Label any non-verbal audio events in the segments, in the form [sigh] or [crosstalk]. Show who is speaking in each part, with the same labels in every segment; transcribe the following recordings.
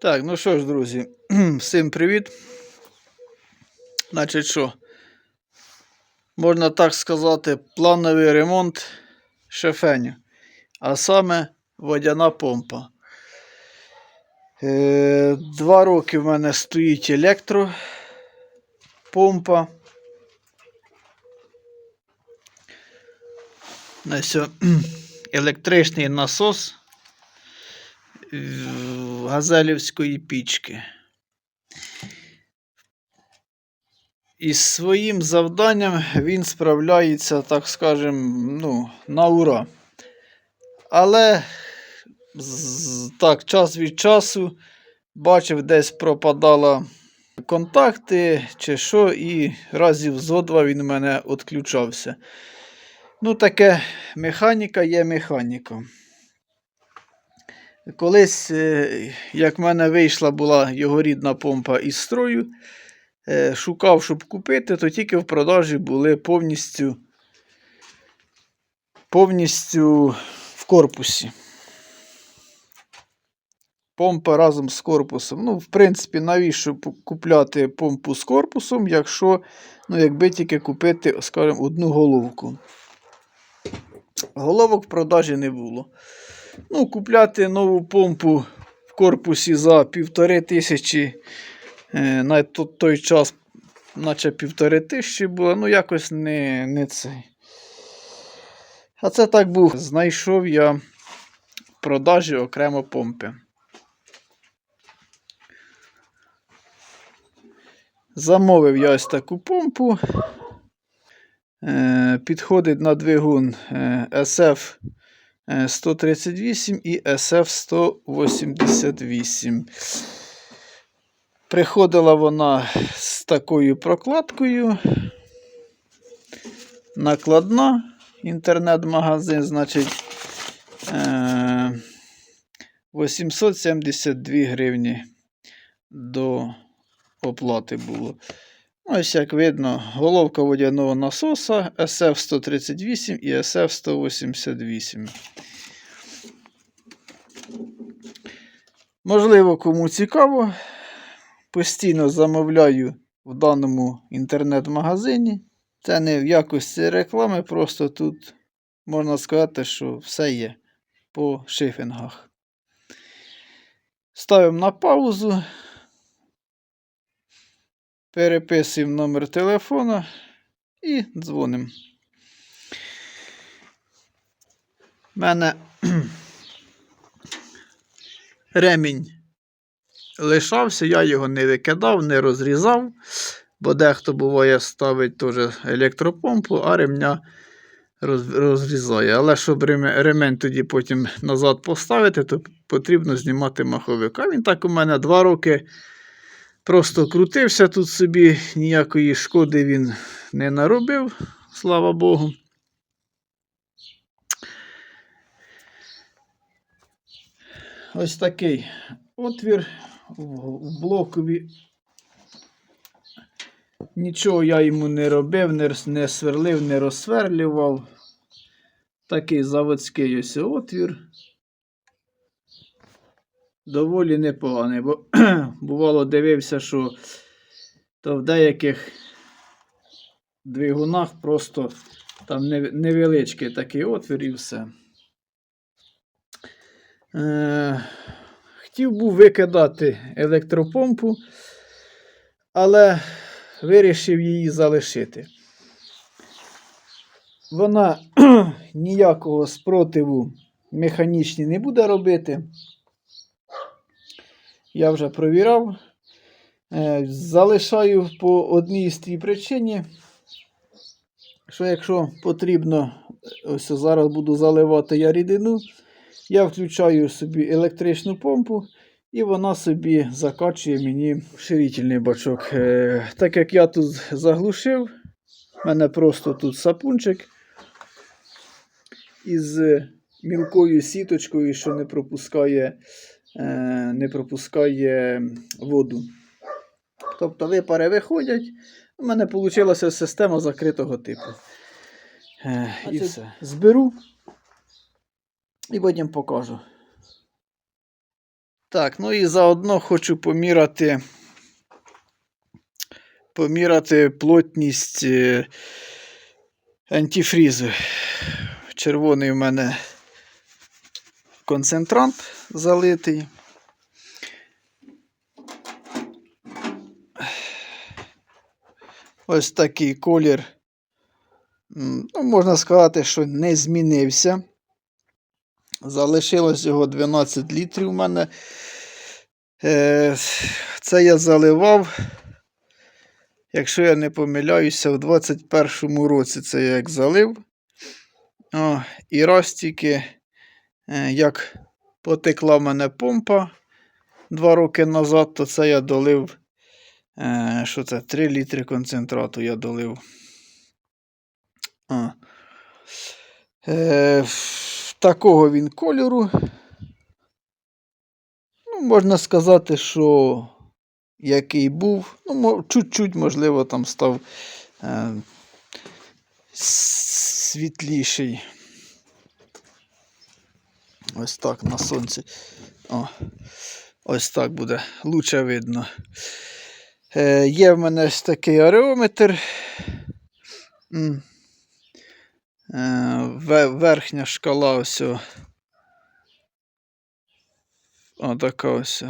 Speaker 1: Так, ну що ж, друзі, [clears throat] всім привіт. Значить що, можна так сказати, плановий ремонт шефеню, а саме водяна помпа. Е, два роки в мене стоїть електропомпа. [clears throat] Електричний насос газелівської пічки. Із своїм завданням він справляється, так скажем, ну, на ура. Але так, час від часу бачив, десь пропадала контакти чи що, і разів зо два він у мене відключався. Ну, таке механіка є механіка. Колись, е, як в мене вийшла була його рідна помпа із строю, е, шукав, щоб купити, то тільки в продажі були повністю, повністю в корпусі. Помпа разом з корпусом. Ну, в принципі, навіщо купляти помпу з корпусом, якщо, ну, якби тільки купити, скажімо, одну головку. Головок в продажі не було. Ну, купляти нову помпу в корпусі за півтори тисячі, е, на той час, наче півтори тисячі було, ну якось не, не цей. А це так був. Знайшов я в продажі окремо помпи. Замовив я ось таку помпу. Е, підходить на двигун е, SF 138 і SF 188. Приходила вона з такою прокладкою. Накладна. Інтернет-магазин, значить, е, 872 гривні до оплати було. Ось як видно, головка водяного насоса SF138 і SF188. Можливо, кому цікаво. Постійно замовляю в даному інтернет-магазині. Це не в якості реклами, просто тут можна сказати, що все є по шифінгах. Ставимо на паузу. Переписуємо номер телефона і дзвонимо. У мене [clears throat] ремінь лишався, я його не викидав, не розрізав, бо дехто буває ставить теж електропомпу, а ремня роз- розрізає. Але щоб реме- ремень тоді потім назад поставити, то потрібно знімати маховик. А він так у мене два роки просто крутився тут собі, ніякої шкоди він не наробив, слава Богу. Ось такий отвір в блокові. Нічого я йому не робив, не сверлив, не розсверлював. Такий заводський ось отвір. Доволі непоганий, бо [clears throat] бувало дивився, що то в деяких двигунах просто там невеличкий такий отвір і все. Е, хотів був викидати електропомпу, але вирішив її залишити. Вона [clears throat] ніякого спротиву механічні не буде робити. Я вже провірав. Е, Залишаю по одній з тій причині, що якщо потрібно, ось зараз буду заливати я рідину, я включаю собі електричну помпу, і вона собі закачує мені ширительний бачок. Е, Так як я тут заглушив, в мене просто тут сапунчик із мілкою сіточкою, що не пропускає, не пропускає воду. Тобто випари виходять. У мене вийшла система закритого типу. Е, і
Speaker 2: це-
Speaker 1: все. Зберу і потім покажу. Так, ну і заодно хочу поміряти, поміряти плотність е, антифрізу. Червоний в мене концентрант залитий. Ось такий колір. Ну, можна сказати, що не змінився. Залишилось його 12 літрів у мене. Е, Це я заливав. Якщо я не помиляюся, в 21-му році це я як залив. О, і раз тільки, е, як потекла в мене помпа два роки назад, то це я долив. Е, що це? 3 літри концентрату я долив. А. Е, такого він кольору. Ну, можна сказати, що який був. Ну, чуть-чуть, можливо, там став е, світліший. Ось так на сонці. О, ось так буде лучше видно. Е, є в мене ось такий ареометр. Е, верхня шкала ось. о. Така ось.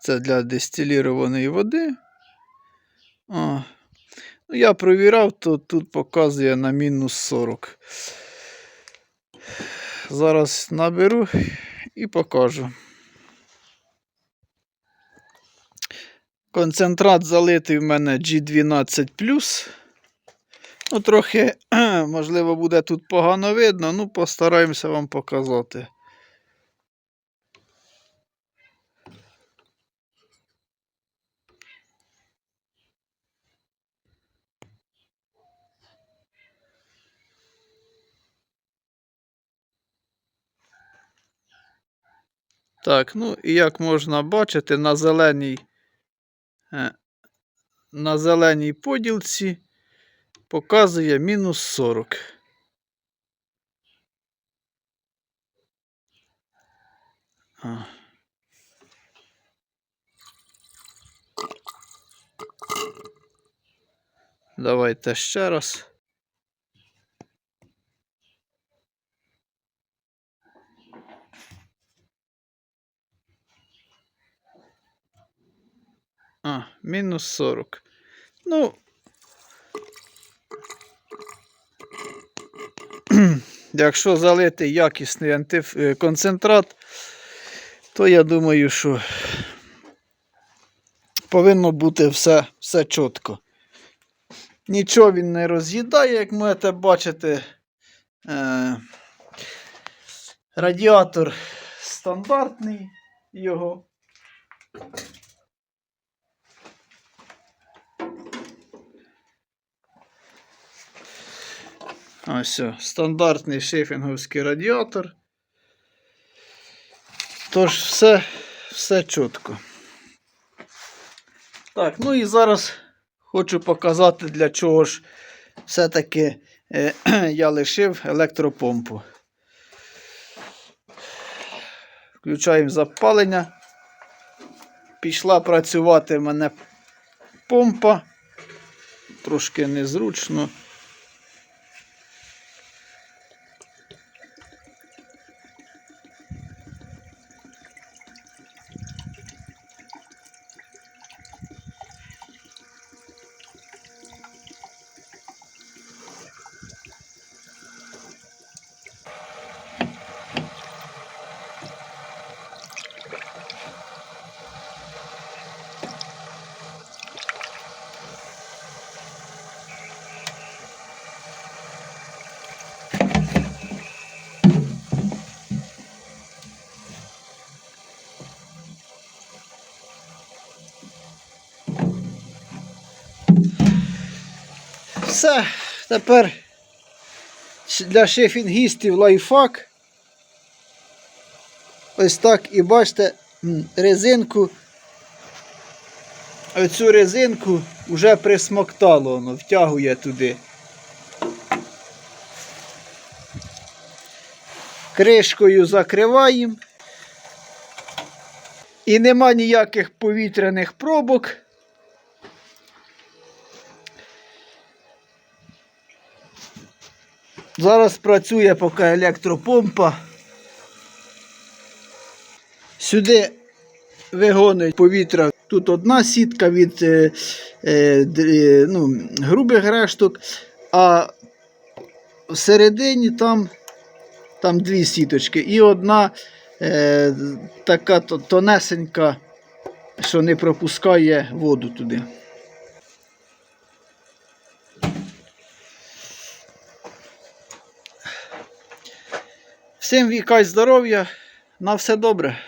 Speaker 1: Це для дистилірованої води. О. Ну, я провіряв, то тут показує на мінус 40. Зараз наберу і покажу. Концентрат залитий в мене G12. Ну, трохи, [clears throat] можливо, буде тут погано видно, ну постараємося вам показати. Так, ну і як можна бачити, на зеленій, е, на зеленій поділці показує мінус 40. Давайте ще раз. А, мінус 40. Ну. [clears throat] Якщо залити якісний антиф... е, концентрат, то я думаю, що повинно бути все, все чітко. Нічого він не роз'їдає, як можете бачити. Е... Радіатор стандартний його. Ось, стандартний шефінговський радіатор. Тож, все, все чітко. Так, ну і зараз хочу показати, для чого ж все-таки е, [clears throat] я лишив електропомпу. Включаємо запалення. Пішла працювати в мене помпа. Трошки незручно. Все, тепер для шефінгістів лайфхак. Ось так і бачите резинку. Оцю резинку вже присмоктало, воно втягує туди. Кришкою закриваємо. І нема ніяких повітряних пробок. Зараз працює поки електропомпа. Сюди вигонить повітря. Тут одна сітка від е, е, е, ну, грубих решток, а всередині там, там дві сіточки. І одна е, така тонесенька, що не пропускає воду туди. Всім віка й здоров'я, на все добре.